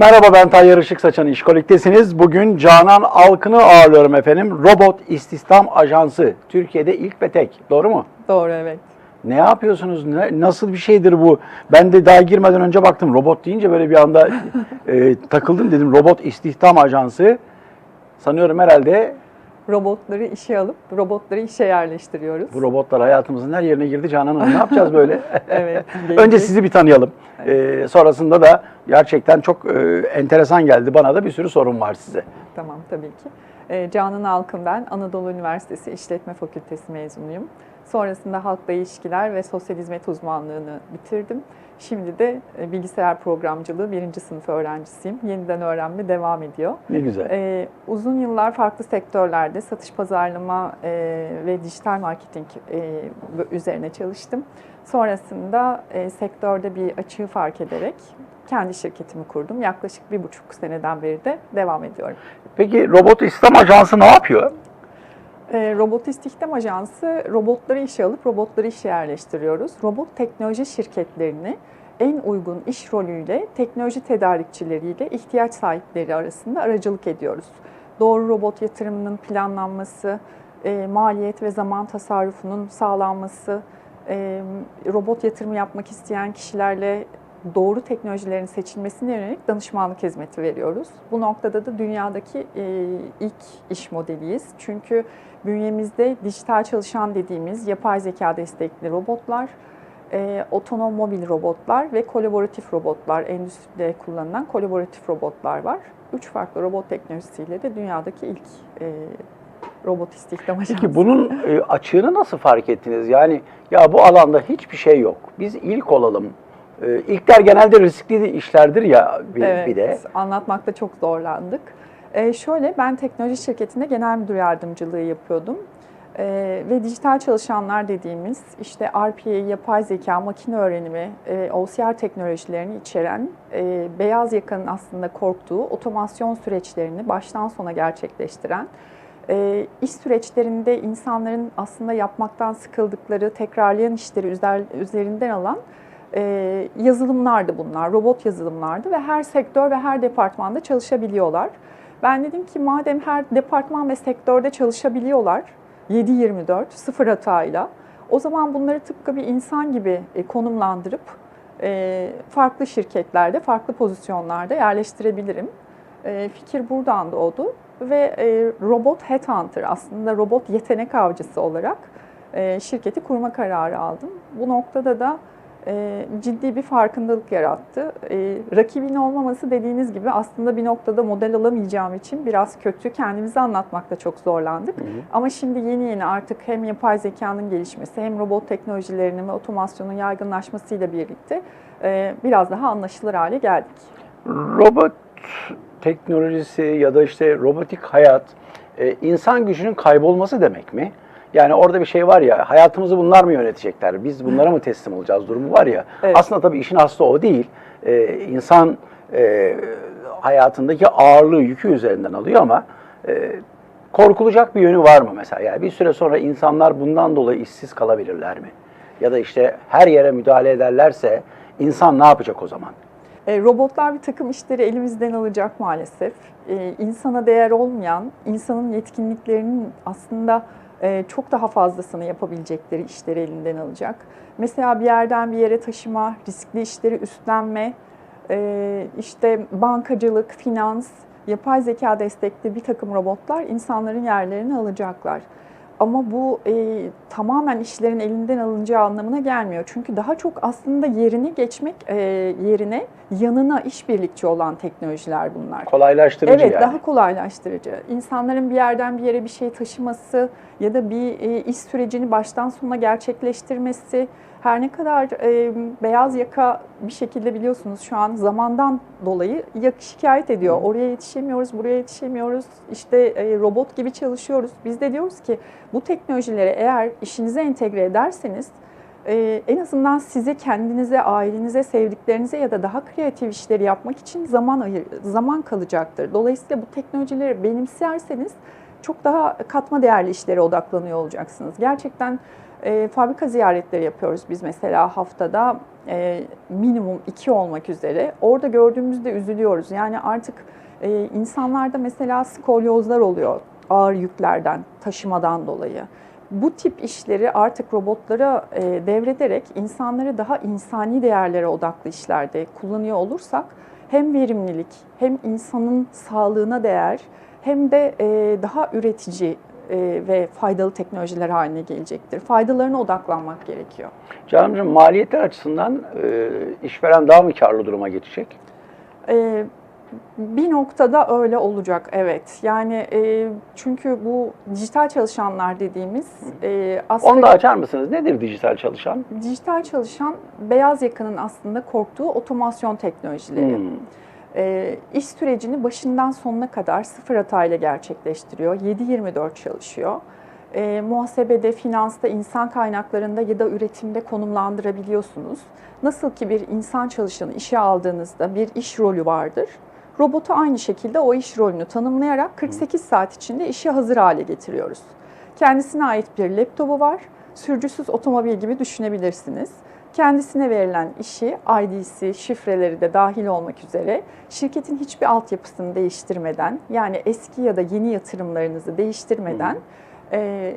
Merhaba ben Tayyar Işık Saçan İşkolik'tesiniz. Bugün Canan Alkın'ı ağırlıyorum efendim. Robot İstihdam Ajansı. Türkiye'de ilk ve tek. Doğru mu? Doğru evet. Ne yapıyorsunuz? Ne- nasıl bir şeydir bu? Ben de daha girmeden önce baktım. Robot deyince böyle bir anda e, takıldım dedim. Robot İstihdam Ajansı. Sanıyorum herhalde Robotları işe alıp robotları işe yerleştiriyoruz. bu robotlar hayatımızın her yerine girdi. Canan Hanım ne yapacağız böyle? Evet. Önce sizi bir tanıyalım. E, sonrasında da gerçekten çok e, enteresan geldi. Bana da bir sürü sorun var size. Tamam tabii ki. Ee, Canan Alkın ben. Anadolu Üniversitesi İşletme Fakültesi mezunuyum. Sonrasında halkla ilişkiler ve sosyal hizmet uzmanlığını bitirdim. Şimdi de e, bilgisayar programcılığı birinci sınıf öğrencisiyim. Yeniden öğrenme devam ediyor. Ne güzel. Ee, uzun yıllar farklı sektörlerde satış pazarlama e, ve dijital marketing e, üzerine çalıştım. Sonrasında e, sektörde bir açığı fark ederek kendi şirketimi kurdum. Yaklaşık bir buçuk seneden beri de devam ediyorum. Peki Robot İstihdam Ajansı ne yapıyor? E, Robot İstihdam Ajansı robotları işe alıp robotları işe yerleştiriyoruz. Robot teknoloji şirketlerini en uygun iş rolüyle teknoloji tedarikçileriyle ihtiyaç sahipleri arasında aracılık ediyoruz. Doğru robot yatırımının planlanması, e, maliyet ve zaman tasarrufunun sağlanması, e, robot yatırımı yapmak isteyen kişilerle doğru teknolojilerin seçilmesine yönelik danışmanlık hizmeti veriyoruz. Bu noktada da dünyadaki e, ilk iş modeliyiz. Çünkü bünyemizde dijital çalışan dediğimiz yapay zeka destekli robotlar, e, mobil robotlar ve kolaboratif robotlar, endüstride kullanılan kolaboratif robotlar var. Üç farklı robot teknolojisiyle de dünyadaki ilk e, robot istihdam ajansı. Peki bunun e, açığını nasıl fark ettiniz? Yani ya bu alanda hiçbir şey yok. Biz ilk olalım. E, İlkler genelde riskli işlerdir ya bir, evet, bir de. anlatmakta çok zorlandık. Ee, şöyle, ben teknoloji şirketinde genel müdür yardımcılığı yapıyordum. Ee, ve dijital çalışanlar dediğimiz işte RPA, yapay zeka, makine öğrenimi, e, OCR teknolojilerini içeren e, beyaz yakanın aslında korktuğu otomasyon süreçlerini baştan sona gerçekleştiren, e, iş süreçlerinde insanların aslında yapmaktan sıkıldıkları, tekrarlayan işleri üzer- üzerinden alan e, yazılımlardı bunlar, robot yazılımlardı ve her sektör ve her departmanda çalışabiliyorlar. Ben dedim ki madem her departman ve sektörde çalışabiliyorlar 7-24 sıfır hatayla o zaman bunları tıpkı bir insan gibi e, konumlandırıp e, farklı şirketlerde, farklı pozisyonlarda yerleştirebilirim. E, fikir buradan doğdu ve e, robot headhunter aslında robot yetenek avcısı olarak e, şirketi kurma kararı aldım. Bu noktada da e, ciddi bir farkındalık yarattı. E, rakibin olmaması dediğiniz gibi aslında bir noktada model alamayacağım için biraz kötü. Kendimizi anlatmakta çok zorlandık. Ama şimdi yeni yeni artık hem yapay zekanın gelişmesi hem robot teknolojilerinin ve otomasyonun yaygınlaşmasıyla birlikte e, biraz daha anlaşılır hale geldik. Robot teknolojisi ya da işte robotik hayat e, insan gücünün kaybolması demek mi? Yani orada bir şey var ya, hayatımızı bunlar mı yönetecekler? Biz bunlara mı teslim olacağız durumu var ya. Evet. Aslında tabii işin aslı o değil. E, insan e, hayatındaki ağırlığı, yükü üzerinden alıyor ama e, korkulacak bir yönü var mı mesela? Yani bir süre sonra insanlar bundan dolayı işsiz kalabilirler mi? Ya da işte her yere müdahale ederlerse insan ne yapacak o zaman? E, robotlar bir takım işleri elimizden alacak maalesef. E, insana değer olmayan, insanın yetkinliklerinin aslında çok daha fazlasını yapabilecekleri işleri elinden alacak. Mesela bir yerden bir yere taşıma, riskli işleri üstlenme, e, işte bankacılık, finans, yapay zeka destekli bir takım robotlar insanların yerlerini alacaklar. Ama bu e, tamamen işlerin elinden alınacağı anlamına gelmiyor. Çünkü daha çok aslında yerine geçmek e, yerine yanına işbirlikçi olan teknolojiler bunlar. Kolaylaştırıcı Evet, yani. daha kolaylaştırıcı. İnsanların bir yerden bir yere bir şey taşıması ya da bir e, iş sürecini baştan sona gerçekleştirmesi, her ne kadar e, beyaz yaka bir şekilde biliyorsunuz şu an zamandan dolayı yak şikayet ediyor. Oraya yetişemiyoruz, buraya yetişemiyoruz. İşte e, robot gibi çalışıyoruz. Biz de diyoruz ki bu teknolojileri eğer işinize entegre ederseniz e, en azından size kendinize, ailenize, sevdiklerinize ya da daha kreatif işleri yapmak için zaman ayır, zaman kalacaktır. Dolayısıyla bu teknolojileri benimserseniz çok daha katma değerli işlere odaklanıyor olacaksınız. Gerçekten E, fabrika ziyaretleri yapıyoruz biz mesela haftada e, minimum iki olmak üzere. Orada gördüğümüzde üzülüyoruz. Yani artık e, insanlarda mesela skolyozlar oluyor ağır yüklerden, taşımadan dolayı. Bu tip işleri artık robotlara e, devrederek insanları daha insani değerlere odaklı işlerde kullanıyor olursak hem verimlilik hem insanın sağlığına değer hem de e, daha üretici ve faydalı teknolojiler haline gelecektir. Faydalarına odaklanmak gerekiyor. Canımcığım maliyetler açısından e, işveren daha mı karlı duruma geçecek? E, bir noktada öyle olacak, evet. Yani e, çünkü bu dijital çalışanlar dediğimiz e, aslında Onu da açar mısınız? Nedir dijital çalışan? dijital çalışan beyaz yakanın aslında korktuğu otomasyon teknolojileri. Hmm. E, iş sürecini başından sonuna kadar sıfır hatayla gerçekleştiriyor. 7-24 çalışıyor. E, muhasebede, finansta, insan kaynaklarında ya da üretimde konumlandırabiliyorsunuz. Nasıl ki bir insan çalışanı işe aldığınızda bir iş rolü vardır. Robotu aynı şekilde o iş rolünü tanımlayarak 48 saat içinde işe hazır hale getiriyoruz. Kendisine ait bir laptopu var. Sürücüsüz otomobil gibi düşünebilirsiniz. Kendisine verilen işi, ID'si, şifreleri de dahil olmak üzere şirketin hiçbir altyapısını değiştirmeden, yani eski ya da yeni yatırımlarınızı değiştirmeden e,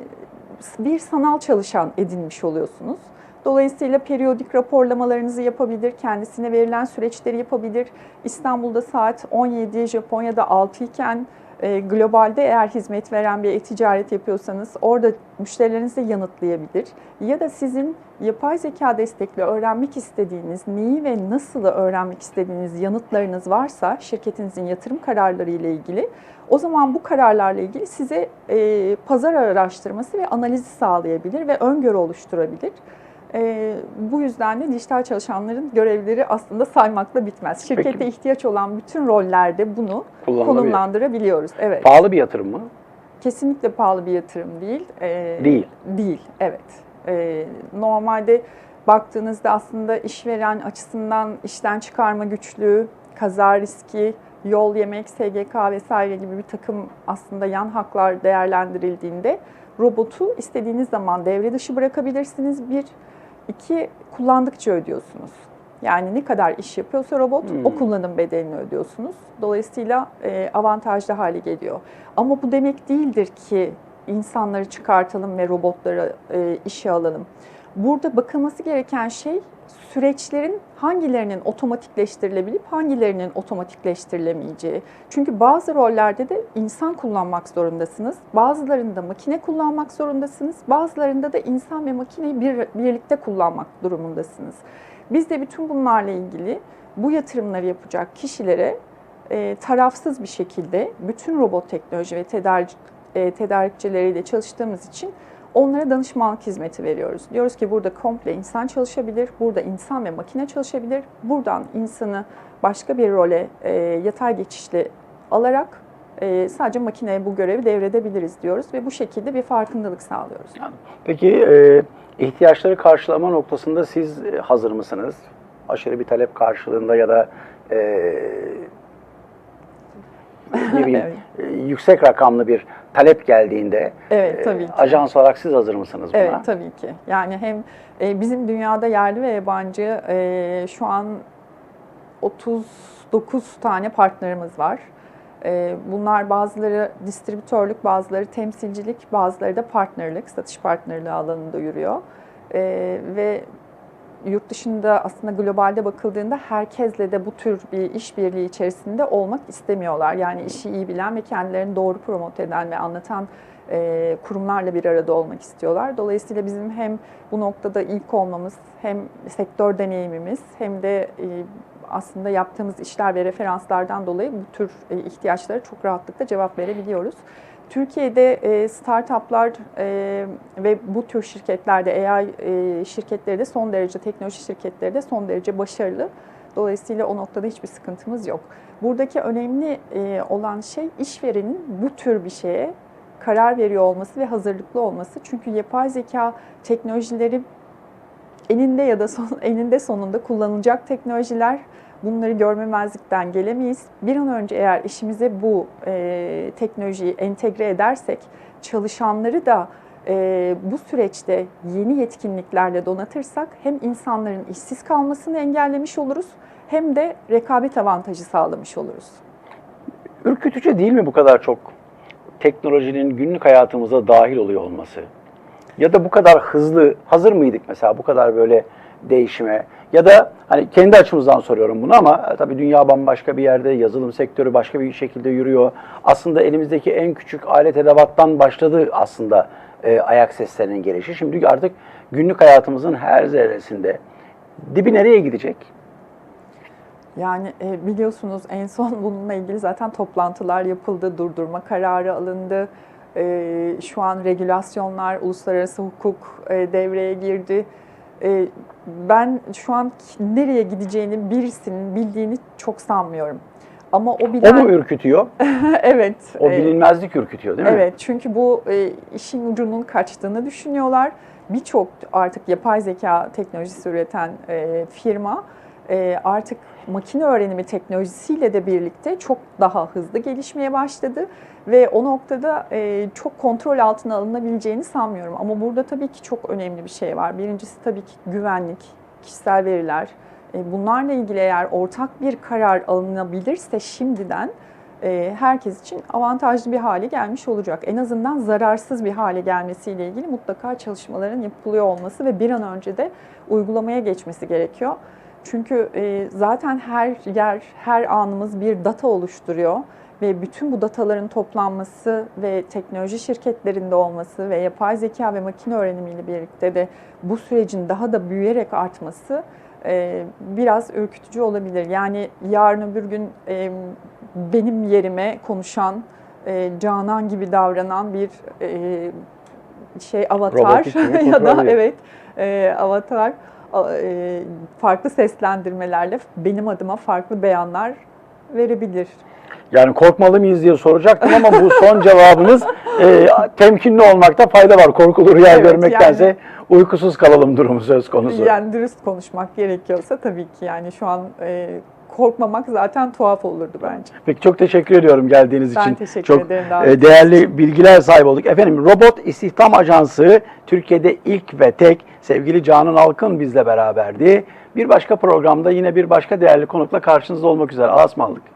bir sanal çalışan edinmiş oluyorsunuz. Dolayısıyla periyodik raporlamalarınızı yapabilir, kendisine verilen süreçleri yapabilir. İstanbul'da saat 17, Japonya'da 6 iken e, globalde eğer hizmet veren bir e-ticaret yapıyorsanız orada müşterilerinizi yanıtlayabilir. Ya da sizin yapay zeka destekli öğrenmek istediğiniz, neyi ve nasıl öğrenmek istediğiniz yanıtlarınız varsa şirketinizin yatırım kararları ile ilgili o zaman bu kararlarla ilgili size e, pazar araştırması ve analizi sağlayabilir ve öngörü oluşturabilir. E, bu yüzden de dijital çalışanların görevleri aslında saymakla bitmez. Şirkete Peki. ihtiyaç olan bütün rollerde bunu konumlandırabiliyoruz. Evet. Pahalı bir yatırım mı? Kesinlikle pahalı bir yatırım değil. Ee, Değil. Değil, evet. Ee, normalde baktığınızda aslında işveren açısından işten çıkarma güçlüğü, kaza riski, yol yemek, SGK vesaire gibi bir takım aslında yan haklar değerlendirildiğinde robotu istediğiniz zaman devre dışı bırakabilirsiniz. Bir, iki kullandıkça ödüyorsunuz. Yani ne kadar iş yapıyorsa robot Hmm. o kullanım bedelini ödüyorsunuz. Dolayısıyla e, avantajlı hale geliyor. Ama bu demek değildir ki insanları çıkartalım ve robotları e, işe alalım. Burada bakılması gereken şey süreçlerin hangilerinin otomatikleştirilebilip hangilerinin otomatikleştirilemeyeceği. Çünkü bazı rollerde de insan kullanmak zorundasınız. Bazılarında makine kullanmak zorundasınız. Bazılarında da insan ve makineyi bir, birlikte kullanmak durumundasınız. Biz de bütün bunlarla ilgili bu yatırımları yapacak kişilere e, tarafsız bir şekilde bütün robot teknoloji ve tedarik, e, tedarikçileriyle çalıştığımız için onlara danışmanlık hizmeti veriyoruz. Diyoruz ki burada komple insan çalışabilir, burada insan ve makine çalışabilir. Buradan insanı başka bir role e, yatay geçişli alarak e, sadece makineye bu görevi devredebiliriz diyoruz ve bu şekilde bir farkındalık sağlıyoruz. Peki e, ihtiyaçları karşılama noktasında siz e, hazır mısınız? Aşırı bir talep karşılığında ya da e, ne bileyim, e, yüksek rakamlı bir talep geldiğinde Evet, e, tabii ki. ajans olarak siz hazır mısınız buna? Evet tabii ki. Yani hem e, bizim dünyada yerli ve yabancı e, şu an 39 tane partnerimiz var. Bunlar bazıları distribütörlük, bazıları temsilcilik, bazıları da partnerlik, satış partnerliği alanında yürüyor. Ve yurt dışında aslında globalde bakıldığında herkesle de bu tür bir işbirliği içerisinde olmak istemiyorlar. Yani işi iyi bilen ve kendilerini doğru promote eden ve anlatan e, kurumlarla bir arada olmak istiyorlar. Dolayısıyla bizim hem bu noktada ilk olmamız, hem sektör deneyimimiz, hem de e, aslında yaptığımız işler ve referanslardan dolayı bu tür e, ihtiyaçlara çok rahatlıkla cevap verebiliyoruz. Türkiye'de e, startuplar e, ve bu tür şirketlerde AI e, şirketleri de son derece teknoloji şirketleri de son derece başarılı. Dolayısıyla o noktada hiçbir sıkıntımız yok. Buradaki önemli olan şey işverenin bu tür bir şeye karar veriyor olması ve hazırlıklı olması. Çünkü yapay zeka teknolojileri eninde ya da son, eninde sonunda kullanılacak teknolojiler. Bunları görmemezlikten gelemeyiz. Bir an önce eğer işimize bu e, teknolojiyi entegre edersek çalışanları da e, bu süreçte yeni yetkinliklerle donatırsak hem insanların işsiz kalmasını engellemiş oluruz hem de rekabet avantajı sağlamış oluruz. Ürkütücü değil mi bu kadar çok teknolojinin günlük hayatımıza dahil oluyor olması? Ya da bu kadar hızlı, hazır mıydık mesela bu kadar böyle değişime? Ya da hani kendi açımızdan soruyorum bunu ama e, tabii dünya bambaşka bir yerde, yazılım sektörü başka bir şekilde yürüyor. Aslında elimizdeki en küçük alet edevattan başladı aslında e, ayak seslerinin gelişi. Şimdi artık günlük hayatımızın her zerresinde. Dibi nereye gidecek? Yani e, biliyorsunuz en son bununla ilgili zaten toplantılar yapıldı, durdurma kararı alındı. E, şu an regülasyonlar, uluslararası hukuk e, devreye girdi. E, ben şu an nereye gideceğini birisinin bildiğini çok sanmıyorum. Ama o O bilen... mu ürkütüyor? evet. O e, bilinmezlik ürkütüyor değil mi? Evet çünkü bu e, işin ucunun kaçtığını düşünüyorlar. Birçok artık yapay zeka teknolojisi üreten e, firma e, artık makine öğrenimi teknolojisiyle de birlikte çok daha hızlı gelişmeye başladı. Ve o noktada e, çok kontrol altına alınabileceğini sanmıyorum. Ama burada tabii ki çok önemli bir şey var. Birincisi tabii ki güvenlik, kişisel veriler. E, bunlarla ilgili eğer ortak bir karar alınabilirse şimdiden e, herkes için avantajlı bir hale gelmiş olacak. En azından zararsız bir hale gelmesiyle ilgili mutlaka çalışmaların yapılıyor olması ve bir an önce de uygulamaya geçmesi gerekiyor. Çünkü e, zaten her yer, her anımız bir data oluşturuyor ve bütün bu dataların toplanması ve teknoloji şirketlerinde olması ve yapay zeka ve makine öğrenimiyle birlikte de bu sürecin daha da büyüyerek artması e, biraz ürkütücü olabilir. Yani yarın öbür gün e, benim yerime konuşan, Canan gibi davranan bir şey avatar ya da evet avatar farklı seslendirmelerle benim adıma farklı beyanlar verebilir. Yani korkmalı mıyız diye soracaktım ama bu son cevabınız e, temkinli olmakta fayda var. Korkulu rüya Evet, görmektense yani- uykusuz kalalım durumu söz konusu. Yani dürüst konuşmak gerekiyorsa tabii ki yani şu an e, korkmamak zaten tuhaf olurdu bence. Peki çok teşekkür ediyorum geldiğiniz Ben için. teşekkür çok ederim e, davetiniz değerli bilgiler sahibi olduk. Efendim Robot İstihdam Ajansı Türkiye'de ilk ve tek sevgili Canan Alkın bizle beraberdi. Bir başka programda yine bir başka değerli konukla karşınızda olmak üzere. Alasmanlık.